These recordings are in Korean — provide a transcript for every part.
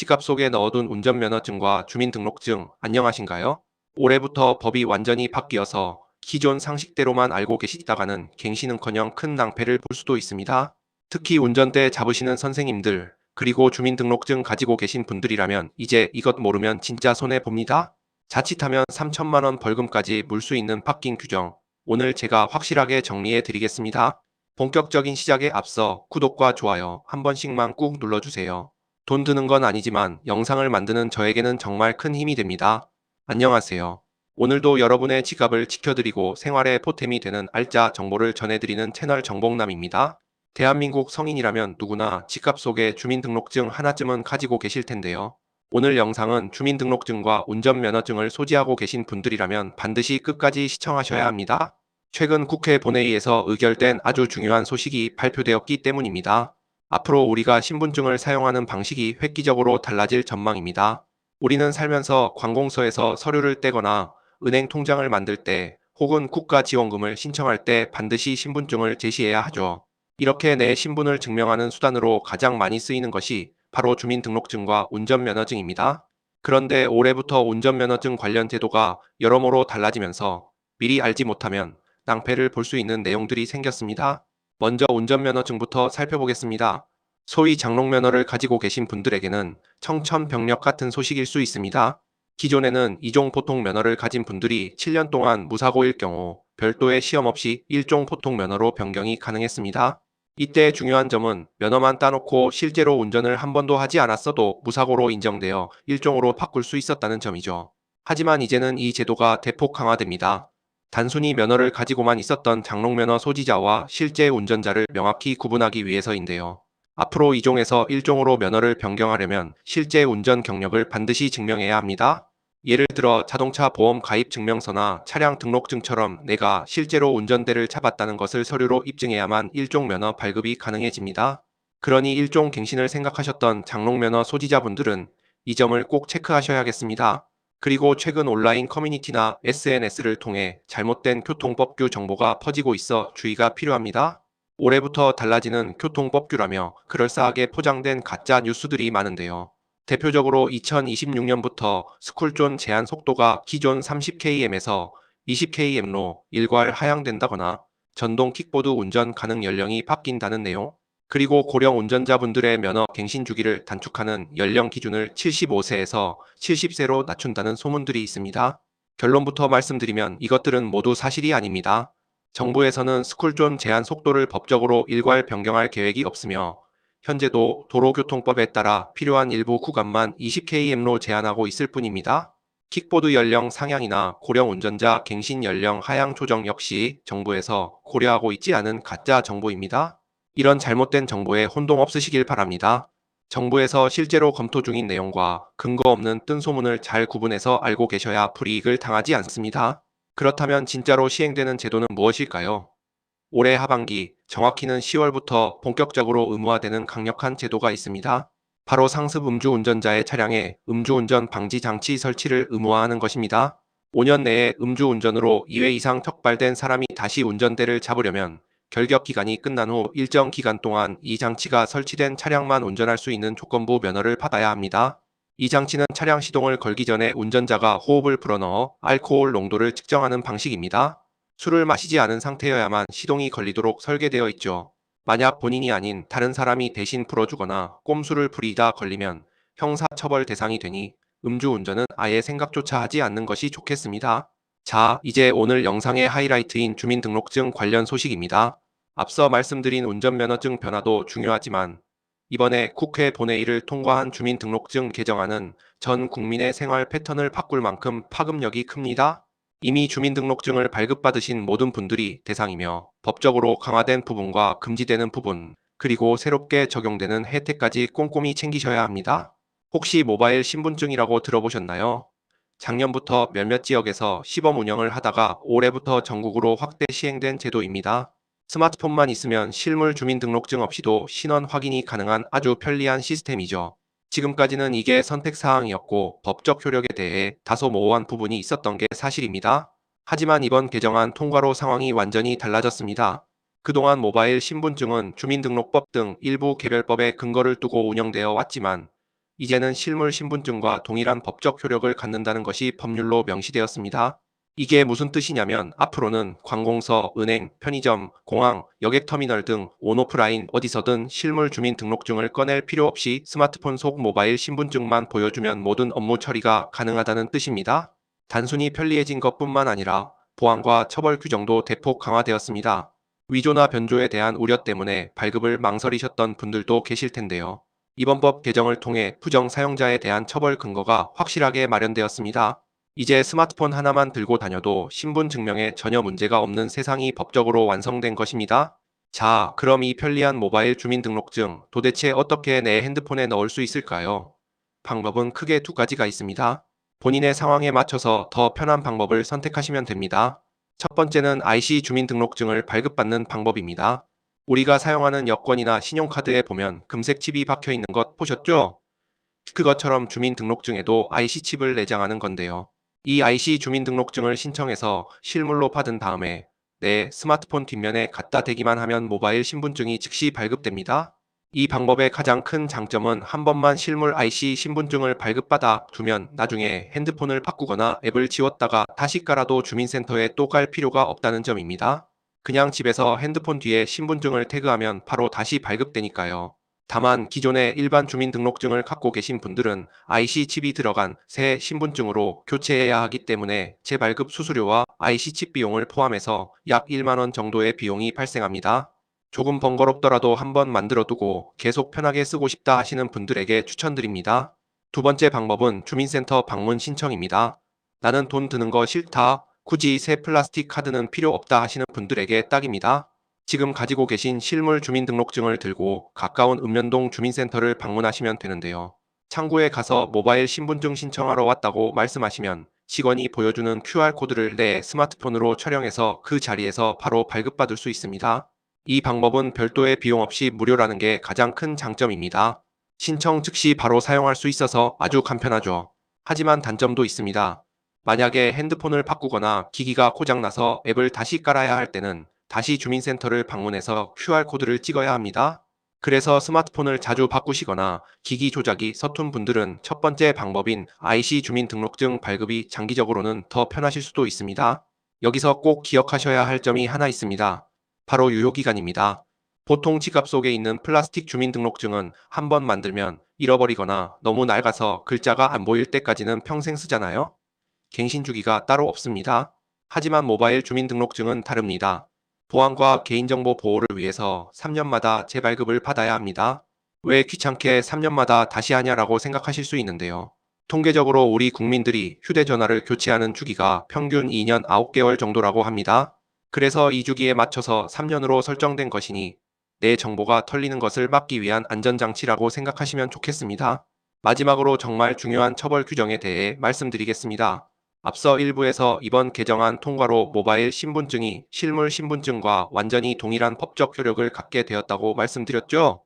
지갑 속에 넣어둔 운전면허증과 주민등록증 안녕하신가요? 올해부터 법이 완전히 바뀌어서 기존 상식대로만 알고 계시다가는 갱신은커녕 큰 낭패를 볼 수도 있습니다. 특히 운전대 잡으시는 선생님들 그리고 주민등록증 가지고 계신 분들이라면 이제 이것 모르면 진짜 손해봅니다. 자칫하면 3천만 원 벌금까지 물 수 있는 바뀐 규정 오늘 제가 확실하게 정리해 드리겠습니다. 본격적인 시작에 앞서 구독과 좋아요 한 번씩만 꾹 눌러주세요. 돈 드는 건 아니지만 영상을 만드는 저에게는 정말 큰 힘이 됩니다. 안녕하세요. 오늘도 여러분의 지갑을 지켜드리고 생활의 보탬이 되는 알짜 정보를 전해드리는 채널 정복남입니다. 대한민국 성인이라면 누구나 지갑 속에 주민등록증 하나쯤은 가지고 계실 텐데요. 오늘 영상은 주민등록증과 운전면허증을 소지하고 계신 분들이라면 반드시 끝까지 시청하셔야 합니다. 최근 국회 본회의에서 의결된 아주 중요한 소식이 발표되었기 때문입니다. 앞으로 우리가 신분증을 사용하는 방식이 획기적으로 달라질 전망입니다. 우리는 살면서 관공서에서 서류를 떼거나 은행 통장을 만들 때 혹은 국가 지원금을 신청할 때 반드시 신분증을 제시해야 하죠. 이렇게 내 신분을 증명하는 수단으로 가장 많이 쓰이는 것이 바로 주민등록증과 운전면허증입니다. 그런데 올해부터 운전면허증 관련 제도가 여러모로 달라지면서 미리 알지 못하면 낭패를 볼 수 있는 내용들이 생겼습니다. 먼저 운전면허증부터 살펴보겠습니다. 소위 장롱면허를 가지고 계신 분들에게는 청천벽력 같은 소식일 수 있습니다. 기존에는 이종 보통 면허를 가진 분들이 7년 동안 무사고일 경우 별도의 시험 없이 1종 보통 면허로 변경이 가능했습니다. 이때 중요한 점은 면허만 따놓고 실제로 운전을 한 번도 하지 않았어도 무사고로 인정되어 1종으로 바꿀 수 있었다는 점이죠. 하지만 이제는 이 제도가 대폭 강화됩니다. 단순히 면허를 가지고만 있었던 장롱면허 소지자와 실제 운전자를 명확히 구분하기 위해서인데요. 앞으로 2종에서 1종으로 면허를 변경하려면 실제 운전 경력을 반드시 증명해야 합니다. 예를 들어 자동차 보험 가입 증명서나 차량 등록증처럼 내가 실제로 운전대를 잡았다는 것을 서류로 입증해야만 1종 면허 발급이 가능해집니다. 그러니 1종 갱신을 생각하셨던 장롱면허 소지자분들은 이 점을 꼭 체크하셔야겠습니다. 그리고 최근 온라인 커뮤니티나 SNS를 통해 잘못된 교통법규 정보가 퍼지고 있어 주의가 필요합니다. 올해부터 달라지는 교통법규라며 그럴싸하게 포장된 가짜 뉴스들이 많은데요. 대표적으로 2026년부터 스쿨존 제한 속도가 기존 30km에서 20km로 일괄 하향된다거나 전동 킥보드 운전 가능 연령이 바뀐다는 내용, 그리고 고령 운전자분들의 면허 갱신 주기를 단축하는 연령 기준을 75세에서 70세로 낮춘다는 소문들이 있습니다. 결론부터 말씀드리면 이것들은 모두 사실이 아닙니다. 정부에서는 스쿨존 제한 속도를 법적으로 일괄 변경할 계획이 없으며 현재도 도로교통법에 따라 필요한 일부 구간만 20km로 제한하고 있을 뿐입니다. 킥보드 연령 상향이나 고령 운전자 갱신 연령 하향 조정 역시 정부에서 고려하고 있지 않은 가짜 정보입니다. 이런 잘못된 정보에 혼동 없으시길 바랍니다. 정부에서 실제로 검토 중인 내용과 근거 없는 뜬 소문을 잘 구분해서 알고 계셔야 불이익을 당하지 않습니다. 그렇다면 진짜로 시행되는 제도는 무엇일까요? 올해 하반기, 정확히는 10월부터 본격적으로 의무화되는 강력한 제도가 있습니다. 바로 상습 음주운전자의 차량에 음주운전 방지 장치 설치를 의무화하는 것입니다. 5년 내에 음주운전으로 2회 이상 적발된 사람이 다시 운전대를 잡으려면 결격 기간이 끝난 후 일정 기간 동안 이 장치가 설치된 차량만 운전할 수 있는 조건부 면허를 받아야 합니다. 이 장치는 차량 시동을 걸기 전에 운전자가 호흡을 불어넣어 알코올 농도를 측정하는 방식입니다. 술을 마시지 않은 상태여야만 시동이 걸리도록 설계되어 있죠. 만약 본인이 아닌 다른 사람이 대신 풀어주거나 꼼수를 부리다 걸리면 형사처벌 대상이 되니 음주운전은 아예 생각조차 하지 않는 것이 좋겠습니다. 자, 이제 오늘 영상의 하이라이트인 주민등록증 관련 소식입니다. 앞서 말씀드린 운전면허증 변화도 중요하지만 이번에 국회 본회의를 통과한 주민등록증 개정안은 전 국민의 생활 패턴을 바꿀 만큼 파급력이 큽니다. 이미 주민등록증을 발급받으신 모든 분들이 대상이며 법적으로 강화된 부분과 금지되는 부분, 그리고 새롭게 적용되는 혜택까지 꼼꼼히 챙기셔야 합니다. 혹시 모바일 신분증이라고 들어보셨나요? 작년부터 몇몇 지역에서 시범 운영을 하다가 올해부터 전국으로 확대 시행된 제도입니다. 스마트폰만 있으면 실물 주민등록증 없이도 신원 확인이 가능한 아주 편리한 시스템이죠. 지금까지는 이게 선택사항이었고 법적 효력에 대해 다소 모호한 부분이 있었던 게 사실입니다. 하지만 이번 개정안 통과로 상황이 완전히 달라졌습니다. 그동안 모바일 신분증은 주민등록법 등 일부 개별법에 근거를 두고 운영되어 왔지만 이제는 실물 신분증과 동일한 법적 효력을 갖는다는 것이 법률로 명시되었습니다. 이게 무슨 뜻이냐면 앞으로는 관공서, 은행, 편의점, 공항, 여객터미널 등 온오프라인 어디서든 실물 주민등록증을 꺼낼 필요 없이 스마트폰 속 모바일 신분증만 보여주면 모든 업무 처리가 가능하다는 뜻입니다. 단순히 편리해진 것뿐만 아니라 보안과 처벌 규정도 대폭 강화되었습니다. 위조나 변조에 대한 우려 때문에 발급을 망설이셨던 분들도 계실 텐데요. 이번 법 개정을 통해 부정 사용자에 대한 처벌 근거가 확실하게 마련되었습니다. 이제 스마트폰 하나만 들고 다녀도 신분 증명에 전혀 문제가 없는 세상이 법적으로 완성된 것입니다. 자, 그럼 이 편리한 모바일 주민등록증 도대체 어떻게 내 핸드폰에 넣을 수 있을까요? 방법은 크게 두 가지가 있습니다. 본인의 상황에 맞춰서 더 편한 방법을 선택하시면 됩니다. 첫 번째는 IC 주민등록증을 발급받는 방법입니다. 우리가 사용하는 여권이나 신용카드에 보면 금색 칩이 박혀 있는 것 보셨죠? 그것처럼 주민등록증에도 IC 칩을 내장하는 건데요. 이 IC 주민등록증을 신청해서 실물로 받은 다음에 내 스마트폰 뒷면에 갖다 대기만 하면 모바일 신분증이 즉시 발급됩니다. 이 방법의 가장 큰 장점은 한 번만 실물 IC 신분증을 발급받아 두면 나중에 핸드폰을 바꾸거나 앱을 지웠다가 다시 깔아도 주민센터에 또 갈 필요가 없다는 점입니다. 그냥 집에서 핸드폰 뒤에 신분증을 태그하면 바로 다시 발급되니까요. 다만 기존의 일반 주민등록증을 갖고 계신 분들은 IC 칩이 들어간 새 신분증으로 교체해야 하기 때문에 재발급 수수료와 IC 칩 비용을 포함해서 약 1만원 정도의 비용이 발생합니다. 조금 번거롭더라도 한번 만들어 두고 계속 편하게 쓰고 싶다 하시는 분들에게 추천드립니다. 두 번째 방법은 주민센터 방문 신청입니다. 나는 돈 드는 거 싫다. 굳이 새 플라스틱 카드는 필요 없다 하시는 분들에게 딱입니다. 지금 가지고 계신 실물 주민등록증을 들고 가까운 읍면동 주민센터를 방문하시면 되는데요. 창구에 가서 모바일 신분증 신청하러 왔다고 말씀하시면 직원이 보여주는 QR코드를 내 스마트폰으로 촬영해서 그 자리에서 바로 발급받을 수 있습니다. 이 방법은 별도의 비용 없이 무료라는 게 가장 큰 장점입니다. 신청 즉시 바로 사용할 수 있어서 아주 간편하죠. 하지만 단점도 있습니다. 만약에 핸드폰을 바꾸거나 기기가 고장나서 앱을 다시 깔아야 할 때는 다시 주민센터를 방문해서 QR코드를 찍어야 합니다. 그래서 스마트폰을 자주 바꾸시거나 기기 조작이 서툰 분들은 첫 번째 방법인 IC 주민등록증 발급이 장기적으로는 더 편하실 수도 있습니다. 여기서 꼭 기억하셔야 할 점이 하나 있습니다. 바로 유효기간입니다. 보통 지갑 속에 있는 플라스틱 주민등록증은 한 번 만들면 잃어버리거나 너무 낡아서 글자가 안 보일 때까지는 평생 쓰잖아요. 갱신 주기가 따로 없습니다. 하지만 모바일 주민등록증은 다릅니다. 보안과 개인정보 보호를 위해서 3년마다 재발급을 받아야 합니다. 왜 귀찮게 3년마다 다시 하냐라고 생각하실 수 있는데요. 통계적으로 우리 국민들이 휴대전화를 교체하는 주기가 평균 2년 9개월 정도라고 합니다. 그래서 이 주기에 맞춰서 3년으로 설정된 것이니 내 정보가 털리는 것을 막기 위한 안전장치라고 생각하시면 좋겠습니다. 마지막으로 정말 중요한 처벌 규정에 대해 말씀드리겠습니다. 앞서 일부에서 이번 개정안 통과로 모바일 신분증이 실물 신분증과 완전히 동일한 법적 효력을 갖게 되었다고 말씀드렸죠?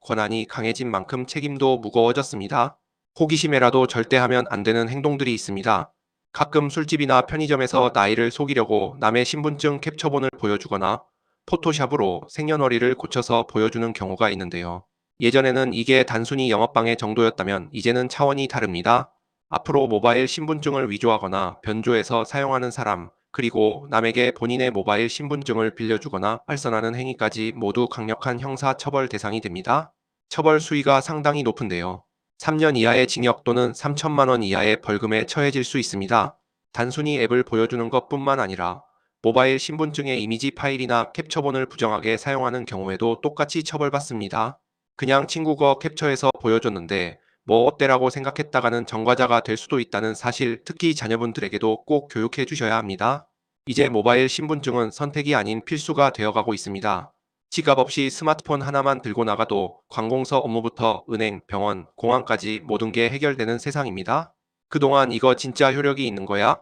권한이 강해진 만큼 책임도 무거워졌습니다. 호기심에라도 절대 하면 안 되는 행동들이 있습니다. 가끔 술집이나 편의점에서 나이를 속이려고 남의 신분증 캡처본을 보여주거나 포토샵으로 생년월일을 고쳐서 보여주는 경우가 있는데요. 예전에는 이게 단순히 영업방해 정도였다면 이제는 차원이 다릅니다. 앞으로 모바일 신분증을 위조하거나 변조해서 사용하는 사람, 그리고 남에게 본인의 모바일 신분증을 빌려주거나 발선하는 행위까지 모두 강력한 형사 처벌 대상이 됩니다. 처벌 수위가 상당히 높은데요. 3년 이하의 징역 또는 3천만 원 이하의 벌금에 처해질 수 있습니다. 단순히 앱을 보여주는 것 뿐만 아니라 모바일 신분증의 이미지 파일이나 캡처본을 부정하게 사용하는 경우에도 똑같이 처벌받습니다. 그냥 친구 거 캡처해서 보여줬는데 뭐 어때라고 생각했다가는 정과자가 될 수도 있다는 사실 특히 자녀분들에게도 꼭 교육해 주셔야 합니다. 이제 모바일 신분증은 선택이 아닌 필수가 되어가고 있습니다. 지갑 없이 스마트폰 하나만 들고 나가도 관공서 업무부터 은행, 병원, 공항까지 모든 게 해결되는 세상입니다. 그동안 이거 진짜 효력이 있는 거야?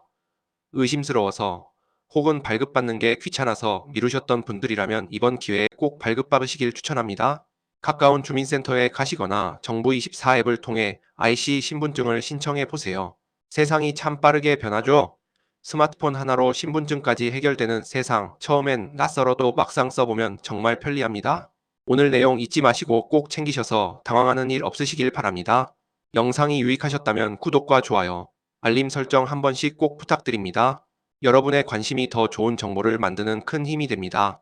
의심스러워서 혹은 발급받는 게 귀찮아서 미루셨던 분들이라면 이번 기회에 꼭 발급받으시길 추천합니다. 가까운 주민센터에 가시거나 정부24 앱을 통해 IC 신분증을 신청해 보세요. 세상이 참 빠르게 변하죠? 스마트폰 하나로 신분증까지 해결되는 세상, 처음엔 낯설어도 막상 써보면 정말 편리합니다. 오늘 내용 잊지 마시고 꼭 챙기셔서 당황하는 일 없으시길 바랍니다. 영상이 유익하셨다면 구독과 좋아요, 알림 설정 한 번씩 꼭 부탁드립니다. 여러분의 관심이 더 좋은 정보를 만드는 큰 힘이 됩니다.